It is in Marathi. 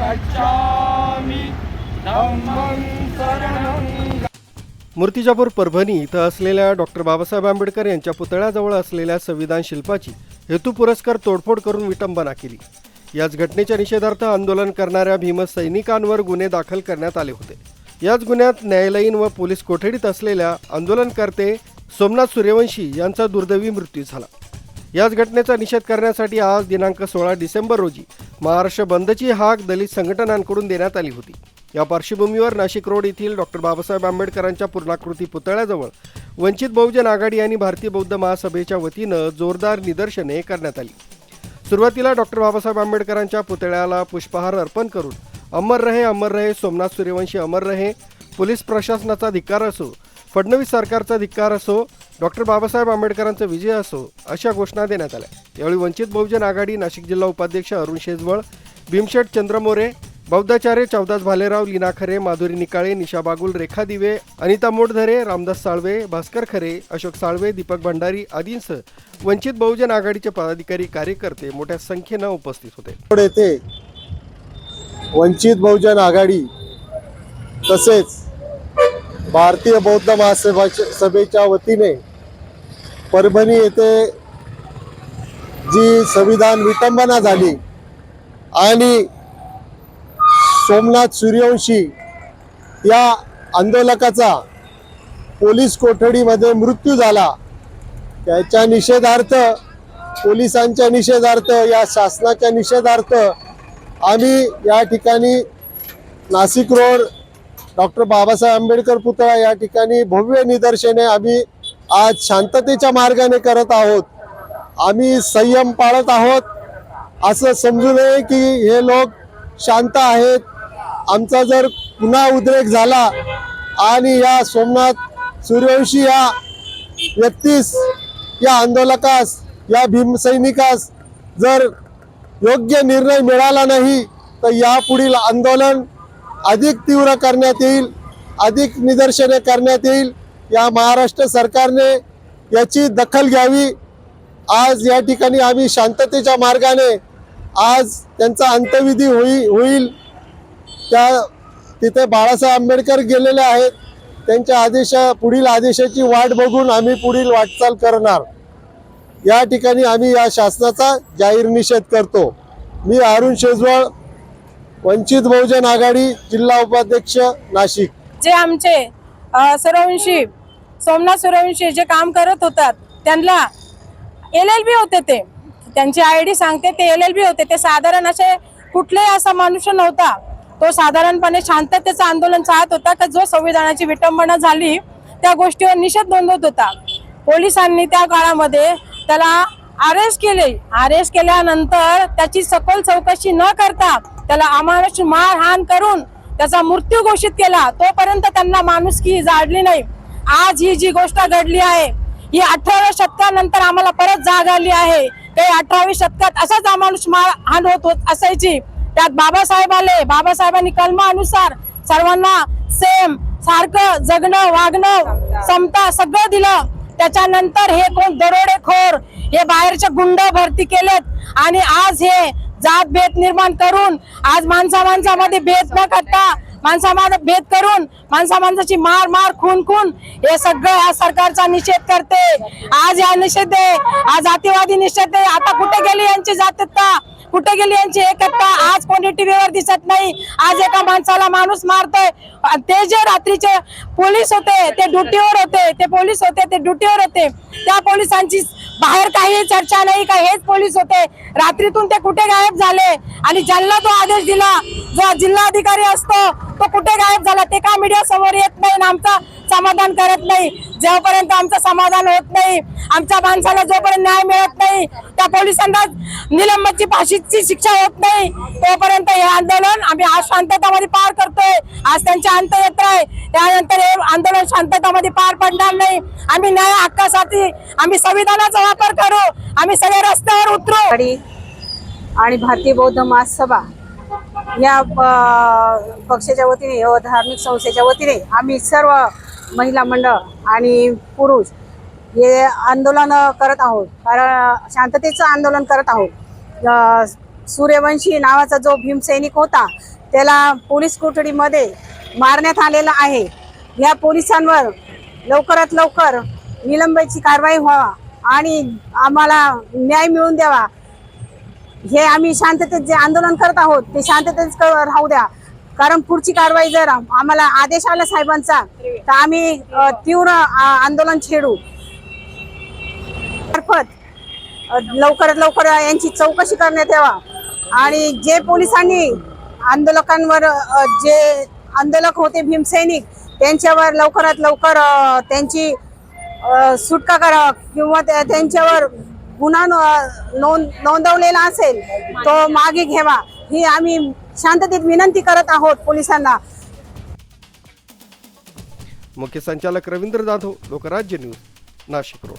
गच्छामि. धम्मं शरणं मूर्तिजापूर परभणी इथं असलेल्या डॉक्टर बाबासाहेब आंबेडकर यांच्या पुतळ्याजवळ असलेल्या संविधान शिल्पाची हेतू पुरस्कार तोडफोड करून विटंबना केली. याच घटनेच्या निषेधार्थ आंदोलन करणाऱ्या भीमसैनिकांवर गुन्हे दाखल करण्यात आले होते. याच गुन्ह्यात न्यायालयीन व पोलीस कोठडीत असलेल्या आंदोलनकर्ते सोमनाथ सूर्यवंशी यांचा दुर्दैवी मृत्यू झाला. याच घटनेचा निषेध करण्यासाठी आज दिनांक सोळा डिसेंबर रोजी महाराष्ट्र बंदची हाक दलित संघटनांकडून देण्यात आली होती. या पार्श्वभूमीवर नाशिक रोड येथील डॉक्टर बाबासाहेब आंबेडकरांच्या पूर्णाकृती पुतळ्याजवळ वंचित बहुजन आघाडी आणि भारतीय बौद्ध महासभेच्या वतीनं जोरदार निदर्शने करण्यात आली. सुरुवातीला डॉक्टर बाबासाहेब आंबेडकरांच्या पुतळ्याला पुष्पहार अर्पण करून अमर रहे अमर रहे सोमनाथ सूर्यवंशी अमर रहे पोलीस प्रशासनाचा धिक्कार असो फडणवीस सरकारचा धिक्कार असो डॉक्टर बाबासाहेब आंबेडकरांचा विजय असो अशा घोषणा देण्यात आल्या. यावेळी वंचित बहुजन आघाडी नाशिक जिल्हा उपाध्यक्ष अरुण शेजवळ भीमशेठ चंद्रमोरे बौद्धाचार्य चौदास भालेराव लीना खरे माधुरी निकाळे निशा बागुल रेखा दिवे अनिता मोडधरे रामदास साळवे भास्कर खरे अशोक साळवे दीपक भंडारी आदींसह वंचित बहुजन आघाडीचे पदाधिकारी कार्यकर्ते मोठ्या संख्येनं उपस्थित होते. येथे वंचित बहुजन आघाडी तसेच भारतीय बौद्ध महासभाच्या सभेच्या वतीने परभणी येथे जी संविधान विटंबना झाली आणि सोमनाथ सूर्यवंशी या आंदोलकाचा पोलीस कोठडीमध्ये मृत्यू झाला त्याच्या निषेधार्थ पोलिसांच्या निषेधार्थ या शासनाच्या निषेधार्थ आम्ही या ठिकाणी नाशिक रोड डॉक्टर बाबासाहेब आंबेडकर पुतळा या ठिकाणी भव्य निदर्शने आम्ही आज शांततेच्या मार्गाने करत आहोत. आम्ही संयम पाळत आहोत. असं समजू नये की हे लोक शांत आहेत. आमचा जर पुन्हा उद्रेक झाला आणि या सोमनाथ सूर्यवंशी या व्यक्तीस या आंदोलकास या भीमसैनिकास जर योग्य निर्णय मिळाला नाही तर यापुढील आंदोलन अधिक तीव्र करण्यात येईल अधिक निदर्शने करण्यात येईल. या महाराष्ट्र सरकारने याची दखल घ्यावी. आज या ठिकाणी आम्ही शांततेच्या मार्गाने आज त्यांचा अंत्यविधी होई होईल. त्या तिथे बाळासाहेब आंबेडकर गेलेले आहेत. त्यांच्या आदेशा पुढील आदेशाची वाट बघून आम्ही पुढील वाटचाल करणार. या ठिकाणी आम्ही या शासनाचा जाहीर निषेध करतो. मी अरुण शेजवळ वंचित बहुजन आघाडी जिल्हा उपाध्यक्ष नाशिक. जे आमचे सूर्यवंशी सोमनाथ सूर्यवंशी जे काम करत होतात त्यांना एल एल बी होते ते. त्यांची आय डी सांगते ते एल एल बी होते. ते साधारण असे कुठलेही असा मनुष्य नव्हता. तो साधारणपणे शांततेचं आंदोलन चालत होता का जो संविधानाची विटंबना झाली त्या गोष्टीवर निषेध नोंदवत होता. पोलिसांनी त्या काळामध्ये त्याला अरेस्ट केले. अरेस्ट केल्यानंतर त्याची सखोल चौकशी न करता त्याला अमानुष मारहाण करून त्याचा मृत्यू घोषित केला. तोपर्यंत त्यांना माणुसकी जाडली नाही. आज ही जी गोष्ट घडली आहे ही अठराव्या शतकानंतर आम्हाला परत जाग आली आहे. काही अठराव्या शतकात असाच अमानुष मारहाण होत होत असायची. त्यात बाबासाहेब आले. बाबासाहेबांनी कलमानुसार सर्वांना सेम सारखं जगणं वागणं समता सगळं दिलं. त्याच्यानंतर हे कोण दरोडेखोर हे बाहेरचे गुंड भरती केलेत. आणि आज हे जात भेद निर्माण करून आज माणसा माणसामध्ये भेद न करता माणसामध्ये भेद करून माणसा माणसाची मार मार खून खून हे सगळं या सरकारचा निषेध करते. आज या निषेध आहे. आज जातीवादी निषेध आहे. आता कुठे गेली यांची जातीयता कुठे गेली यांची? एकता आज कोणी टीव्हीवर दिसत नाही. आज एका माणसाला माणूस मारतोय. ते जे रात्रीचे पोलीस होते ते ड्युटीवर होते ते पोलीस होते ते ड्युटीवर होते. त्या पोलिसांची बाहेर काही चर्चा नाही का? हेच पोलीस होते. रात्रीतून ते कुठे गायब झाले? आणि ज्यांना तो आदेश दिला जो जिल्हाधिकारी असतो तो कुठे गायब झाला? ते का मीडिया समोर येत नाही आणि आमचा समाधान करत नाही? जेव्हापर्यंत आमचं समाधान होत नाही आमच्या माणसाला जोपर्यंत न्याय मिळत नाही त्या पोलिसांना निलंबनची फाशीची शिक्षा होत नाही तोपर्यंत हे आंदोलन आम्ही आज शांततामध्ये पार करतोय. आज त्यांची अंत्ययात्रा आहे. त्यानंतर हे आंदोलन शांततामध्ये पार पडणार नाही. आम्ही न्याय हक्कासाठी आम्ही संविधानाचा वापर करू. आम्ही सगळे रस्त्यावर उतरू. आणि भारतीय बौद्ध महासभा या पक्षाच्या वतीने व धार्मिक संस्थेच्या वतीने आम्ही सर्व महिला मंडळ आणि पुरुष हे आंदोलन करत आहोत. कारण शांततेचं आंदोलन करत आहोत. सूर्यवंशी नावाचा जो भीमसैनिक होता त्याला पोलीस कोठडीमध्ये मारण्यात आलेला आहे. या पोलिसांवर लवकरात लवकर निलंबाची कारवाई व्हावा आणि आम्हाला न्याय मिळवून द्यावा. हे आम्ही शांततेत जे आंदोलन करत आहोत ते शांततेत राहू द्या. कारण पुढची कारवाई जर आम्हाला आदेश आला साहेबांचा तर आम्ही तीव्र आ, आंदोलन छेडू. मार्फत लवकरात लवकर यांची चौकशी करण्यात यावा. आणि जे पोलिसांनी आंदोलकांवर जे आंदोलक होते भीमसैनिक त्यांच्यावर लवकरात लवकर त्यांची सुटका करा किंवा त्या- त्यांच्यावर गुन्हा नोंद नोंदवलेला असेल तो मागे घ्यावा ही आम्ही शांततेत विनंती करत आहोत पोलिसांना. मुख्य संचालक रवींद्र जाधव लोकराज्य न्यूज नाशिक रोड.